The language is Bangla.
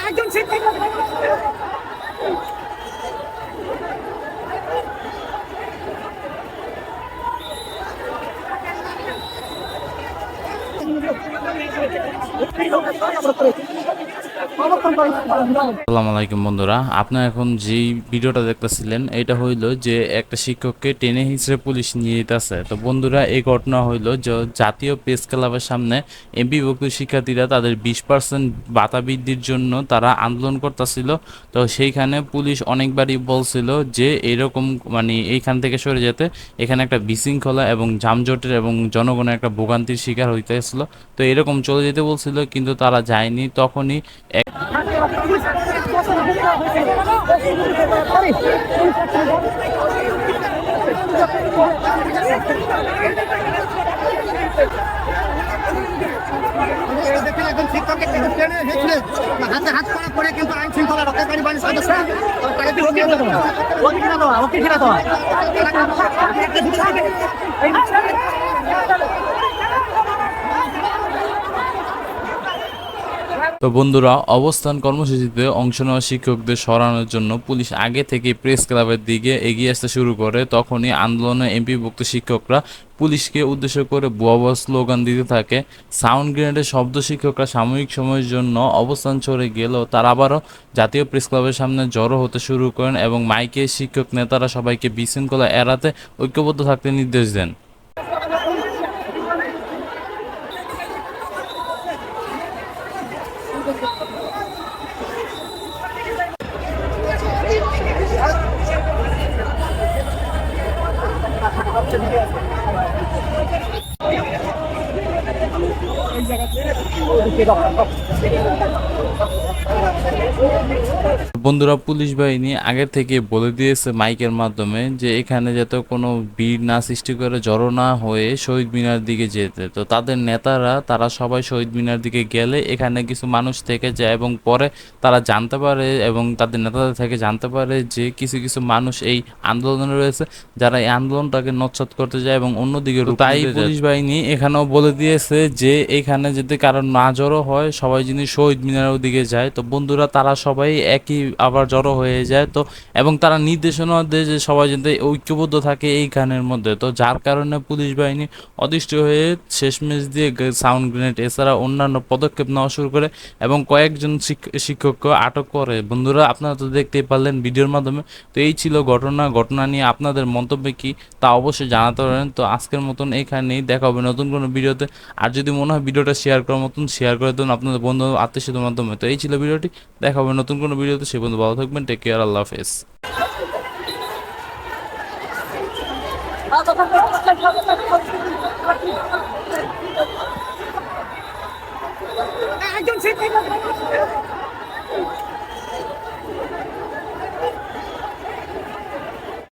একজন শিক্ষক আসসালামু আলাইকুম বন্ধুরা আপনারা এখন যেই ভিডিওটা দেখতেছিলেন এটা হইল যে একটা শিক্ষককে টেনে হিচড়ে পুলিশ নিয়ে যেতেছে। তো বন্ধুরা, এই ঘটনা হইল যে জাতীয় প্রেস ক্লাবের সামনে এমপি ভুক্ত শিক্ষার্থীরা তাদের বিশ পার্সেন্ট বাতা বৃদ্ধির জন্য তারা আন্দোলন করতেছিল। তো সেইখানে পুলিশ অনেকবারই বলছিল যে এরকম মানে এইখান থেকে সরে যেতে এখানে একটা বিশৃঙ্খলা এবং যানজটের এবং জনগণের একটা ভোগান্তির শিকার হইতেছিল। তো এরকম চলে যেতে বলছিল কিন্তু তারা যায়নি। তখনই হাতে ওকে ফিরে দেওয়া তো বন্ধুরা, অবস্থান কর্মসূচিতে অংশ নেওয়া শিক্ষকদের সরানোর জন্য পুলিশ আগে থেকে প্রেস ক্লাবের দিকে এগিয়ে আসতে শুরু করে। তখনই আন্দোলনে এমপিভুক্ত শিক্ষকরা পুলিশকে উদ্দেশ্য করে ভুয়া স্লোগান দিতে থাকে। সাউন্ড গ্রেনেডের শব্দ শিক্ষকরা সাময়িক সময়ের জন্য অবস্থান সরে গেলেও তারা আবারও জাতীয় প্রেস ক্লাবের সামনে জড়ো হতে শুরু করেন এবং মাইকে শিক্ষক নেতারা সবাইকে বিশৃঙ্খলা এড়াতে ঐক্যবদ্ধ থাকতে নির্দেশ দেন। বন্ধুরা পুলিশ বাহিনী আগে থেকে বলে দিয়েছে মাইকের মাধ্যমে যে এখানে যাতে কোনো ভিড় না সৃষ্টি করে জড়ো না হয়ে শহীদ মিনার দিকে যেতে। তো তাদের নেতারা তারা সবাই শহীদ মিনার দিকে গেলে এখানে কিছু মানুষ থেকে যায় এবং পরে তারা জানতে পারে এবং তাদের নেতাদের থেকে জানতে পারে যে কিছু কিছু মানুষ এই আন্দোলনে রয়েছে যারা এই আন্দোলনটাকে নচ্ছাদ করতে যায় এবং অন্যদিকে তাই পুলিশ বাহিনী এখানেও বলে দিয়েছে যে এখানে যদি কারণ না জড়ো হয়, সবাই যিনি শহীদ মিনারের দিকে যায়, তো বন্ধুরা তারা সবাই একই আবার জড়ো হয়ে যায়। তো, এবং তারা নির্দেশনা দেয় যে সবাই যাতে ঐক্যবদ্ধ থাকে এই গানের মধ্যে। তো যার কারণে পুলিশ বাহিনী অদৃষ্ট হয়ে শেষমেশ দিয়ে সাউন্ড গ্রেনেড এছাড়া অন্যান্য পদক্ষেপ নেওয়া শুরু করে এবং কয়েকজন শিক- শিক্ষককে আটক করে। বন্ধুরা, আপনারা তো দেখতেই পারলেন ভিডিওর মাধ্যমে। তো এই ছিল ঘটনা। ঘটনা নিয়ে আপনাদের মন্তব্য কি তা অবশ্যই জানাতে পারেন। তো আজকের মতন এখানেই দেখা হবে নতুন কোনো ভিডিওতে। আর যদি মনে হয় ভিডিওটা শেয়ার করার মতন শেয়ার করে দেন আপনাদের বন্ধু, আত্মীয় মাধ্যমে তো এই ছিল ভিডিওটি। দেখা হবে নতুন কোনো ভিডিওতে। সেই বন্ধু ভালো থাকবেন। টেক কেয়ার আল্লাহ হাফেজ।